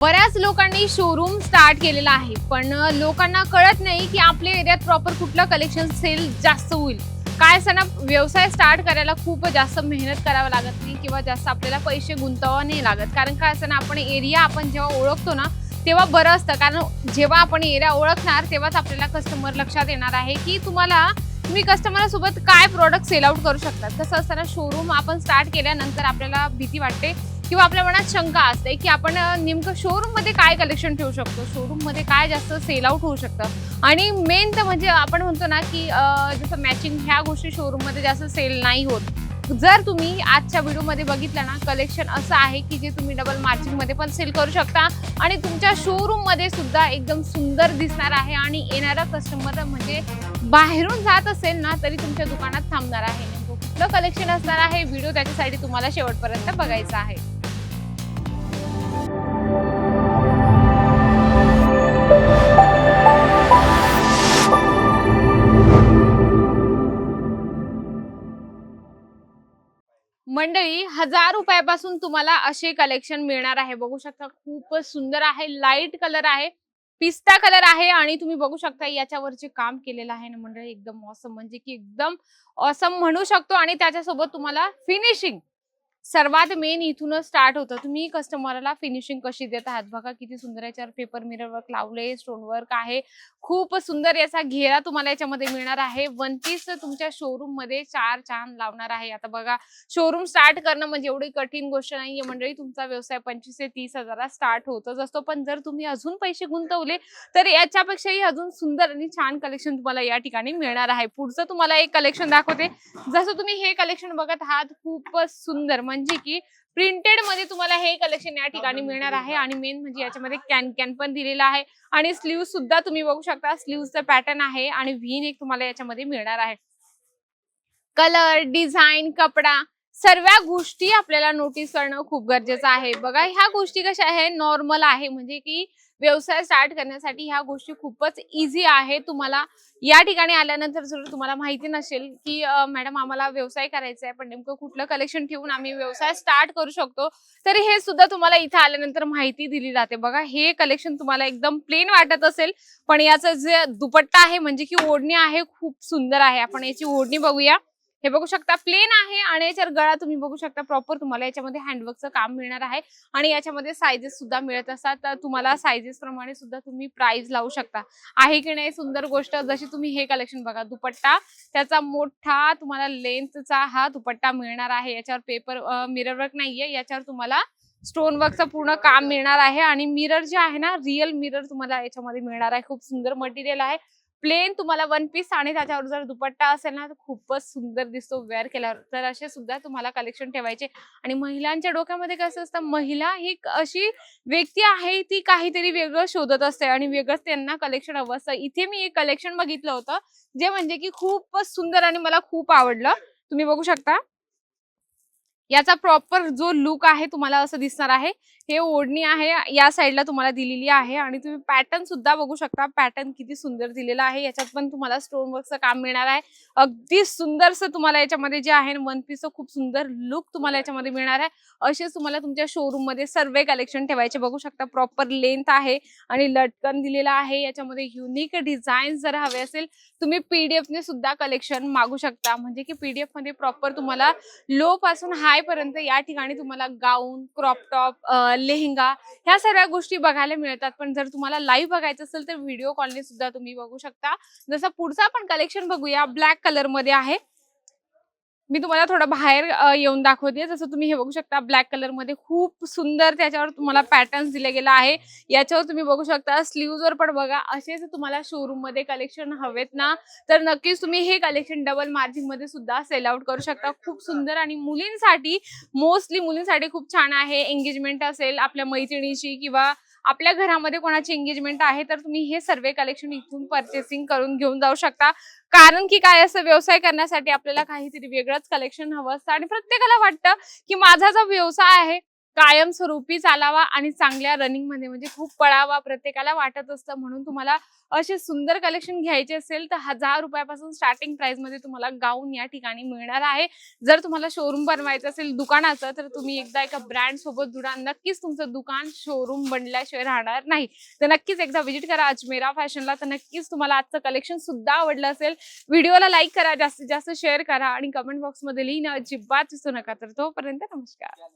बऱ्याच लोकांनी showroom start केलेला आहे. पण लोकांना कळत नाही की आपल्या एरियात प्रॉपर कुठलं कलेक्शन सेल जास्त होईल. काय असं ना व्यवसाय स्टार्ट करायला खूप जास्त मेहनत करावं लागत नाही किंवा जास्त आपल्याला पैसे गुंतवावं नाही लागत. कारण काय असं ना आपण एरिया आपण जेव्हा ओळखतो ना तेव्हा बरं असतं. कारण जेव्हा आपण एरिया ओळखणार तेव्हाच आपल्याला कस्टमर लक्षात येणार आहे की तुम्हाला तुम्ही कस्टमरसोबत काय प्रोडक्ट सेल आउट करू शकतात कसं असताना शोरूम आपण स्टार्ट केल्यानंतर आपल्याला भीती वाटते. किंवा आपल्या मनात शंका असते की आपण नेमकं शोरूममध्ये काय कलेक्शन ठेवू शकतो? शोरूममध्ये काय जास्त सेल आउट होऊ शकतं? आणि मेन तर म्हणजे आपण म्हणतो ना की जसं मॅचिंग ह्या गोष्टी शोरूममध्ये जास्त सेल नाही होत. जर तुम्ही आजच्या व्हिडिओमध्ये बघितलं ना कलेक्शन असं आहे की जे तुम्ही डबल मार्जिन पण सेल करू शकता आणि तुमच्या शोरूममध्ये सुद्धा एकदम सुंदर दिसणार आहे आणि येणारा कस्टमर म्हणजे बाहेरून जात असेल ना तरी तुमच्या दुकानात थांबणार आहे. कुठलं कलेक्शन असणार आहे? व्हिडिओ त्याच्यासाठी तुम्हाला शेवटपर्यंत बघायचा आहे. मंडळी हजार रुपयापासून तुम्हाला असे कलेक्शन मिळणार आहे. बघू शकता खूपच सुंदर आहे. लाइट कलर आहे पिस्ता कलर आहे आणि तुम्ही बघू शकता याच्यावरचे काम केलेलं आहे ना मंडळी. एकदम ऑसम म्हणजे की एकदम ऑसम म्हणू शकतो आणि त्याच्यासोबत तुम्हाला फिनिशिंग सर्वात मेन इथूनच स्टार्ट होतं. तुम्ही कस्टमरला फिनिशिंग कशी देत आहात? बघा किती सुंदर याच्यावर पेपर मिरर वर्क लावले स्टोन वर्क आहे. खूप सुंदर याचा घेरा तुम्हाला याच्यामध्ये मिळणार आहे. वन पीस तुमच्या शोरूममध्ये चार छान लावणार आहे. आता बघा शोरूम स्टार्ट करणं म्हणजे एवढी कठीण गोष्ट नाहीये. मंडळी तुमचा व्यवसाय पंचवीस ते तीस हजारात स्टार्ट होतच असतो. पण जर तुम्ही अजून पैसे गुंतवले तर याच्यापेक्षाही अजून सुंदर आणि छान कलेक्शन तुम्हाला या ठिकाणी मिळणार आहे. पुढचं तुम्हाला एक कलेक्शन दाखवते. जसं तुम्ही हे कलेक्शन बघत आहात खूपच सुंदर. म्हणजे की प्रिंटेडमध्ये तुम्हाला हे कलेक्शन या ठिकाणी मिळणार आहे आणि मेन म्हणजे याच्यामध्ये कॅन कॅन पण दिलेला आहे. आणि स्लीव सुद्धा तुम्ही बघू शकता स्लीवचं पॅटर्न आहे आणि व्ही नेक तुम्हाला याच्यामध्ये मिळणार आहे. कलर डिझाईन कपडा सर्व गोष्टी आपल्याला नोटीस करणं खूप गरजेचं आहे. बघा ह्या गोष्टी कशा आहे? नॉर्मल आहे. म्हणजे की व्यवसाय स्टार्ट करण्यासाठी ह्या गोष्टी खूपच इझी आहे. तुम्हाला या ठिकाणी आल्यानंतर जर तुम्हाला माहिती नसेल की मॅडम आम्हाला व्यवसाय करायचा आहे पण नेमकं कुठलं कलेक्शन ठेवून आम्ही व्यवसाय स्टार्ट करू शकतो तर हे सुद्धा तुम्हाला इथं आल्यानंतर माहिती दिली जाते. बघा हे कलेक्शन तुम्हाला एकदम प्लेन वाटत असेल पण याचं जे दुपट्टा आहे म्हणजे की ओढणी आहे खूप सुंदर आहे. आपण याची ओढणी बघूया. हे बघू शकता प्लेन आहे आणि याच्यावर गळा तुम्ही बघू शकता प्रॉपर तुम्हाला याच्यामध्ये हँडवर्कचं काम मिळणार आहे. आणि याच्यामध्ये सायझेस सुद्धा मिळत असतात. तर तुम्हाला सायझेस प्रमाणे सुद्धा तुम्ही प्राइस लावू शकता. आहे की नाही सुंदर गोष्ट. जशी तुम्ही हे कलेक्शन बघा दुपट्टा. त्याचा मोठा तुम्हाला लेंथचा हा दुपट्टा मिळणार आहे. याच्यावर पेपर मिरर वर्क नाहीये. याच्यावर तुम्हाला स्टोन वर्कचं पूर्ण काम मिळणार आहे. आणि मिरर जे आहे ना रिअल मिरर तुम्हाला याच्यामध्ये मिळणार आहे. खूप सुंदर मटेरियल आहे. प्लेन तुम्हाला वन पीस आणि त्याच्यावर जर दुपट्टा असेल ना तर खूपच सुंदर दिसतो वेअर केल्यावर. तर असे सुद्धा तुम्हाला कलेक्शन ठेवायचे. आणि महिलांच्या डोक्यामध्ये कसं असतं महिला ही अशी व्यक्ती आहे ती काहीतरी वेगळं शोधत असते आणि वेगळंच त्यांना कलेक्शन हवं असतं. इथे मी एक कलेक्शन बघितलं होतं जे म्हणजे की खूपच सुंदर आणि मला खूप आवडलं. तुम्ही बघू शकता. याचा प्रॉपर जो लुक आहे तुम्हाला असं दिसणार आहे. हे ओढणी आहे या साईडला तुम्हाला दिलेली आहे आणि तुम्ही पॅटर्न सुद्धा बघू शकता. पॅटर्न किती सुंदर दिलेला आहे. याच्यात पण तुम्हाला स्टोन वर्कचं काम मिळणार आहे. अगदी सुंदरसं तुम्हाला याच्यामध्ये जे आहे वन पीसचं खूप सुंदर लुक तुम्हाला याच्यामध्ये मिळणार आहे. असेच तुम्हाला तुमच्या शोरूममध्ये सर्व कलेक्शन ठेवायचे बघू शकता. प्रॉपर लेंथ आहे आणि लटकन दिलेला आहे. याच्यामध्ये युनिक डिझाईन जर हवे असेल तुम्ही पीडीएफ ने सुद्धा कलेक्शन मागू शकता. म्हणजे की पीडीएफमध्ये प्रॉपर तुम्हाला लो पासून हाय पर्यंत या ठिकाणी तुम्हाला गाऊन क्रॉप टॉप लेहंगा ह्या सगळ्या गोष्टी बघायला मिळतात. पण जर तुम्हाला लाईव्ह बघायचं असेल तर व्हिडिओ कॉलने सुद्धा तुम्ही बघू शकता. जसं पुढचा आपण कलेक्शन बघूया ब्लॅक कलरमध्ये आहे. मी तुम्हाला थोडं बाहेर येऊन दाखवते. जसं तुम्ही हे बघू शकता ब्लॅक कलरमध्ये खूप सुंदर त्याच्यावर तुम्हाला पॅटर्न्स दिले गेला आहे. याच्यावर तुम्ही बघू शकता स्लीव्ह वर पण बघा असेच तुम्हाला शोरूममध्ये कलेक्शन हवेत ना? तर नक्कीच तुम्ही हे कलेक्शन डबल मार्जिनमध्ये सुद्धा सेल आउट करू शकता. खूप सुंदर आणि मुलींसाठी मोस्टली मुलींसाठी खूप छान आहे. एंगेजमेंट असेल आपल्या मैत्रिणीची किंवा आपल्या घरामध्ये कोणाची एंगेजमेंट आहे तर तुम्ही हे सर्वे कलेक्शन इथून परचेसिंग करून घेऊन जाऊ शकता. कारण की काय असं व्यवसाय करण्यासाठी आपल्याला काहीतरी वेगळंच कलेक्शन हवं असतं. आणि प्रत्येकाला वाटतं की माझा जो व्यवसाय आहे कायमस्वरूपी चालावा आणि चांगल्या रनिंगमध्ये म्हणजे खूप पळावा प्रत्येकाला वाटत असतं. म्हणून तुम्हाला असे सुंदर कलेक्शन घ्यायचे असेल तर हजार रुपयापासून स्टार्टिंग प्राइसमध्ये तुम्हाला गाऊन या ठिकाणी मिळणार आहे. जर तुम्हाला शोरूम बनवायचं असेल दुकानाचं तर तुम्ही एकदा एका ब्रँड सोबत जुडा. नक्कीच तुमचं दुकान शोरूम बनल्याशिवाय राहणार नाही. तर नक्कीच एकदा व्हिजिट करा अजमेरा फॅशनला तर नक्कीच तुम्हाला आजचं कलेक्शन सुद्धा आवडलं असेल. व्हिडिओला लाईक करा जास्तीत जास्त शेअर करा आणि कमेंट बॉक्समध्ये लिहिणं अजिबात विसरू नका. तर तोपर्यंत नमस्कार.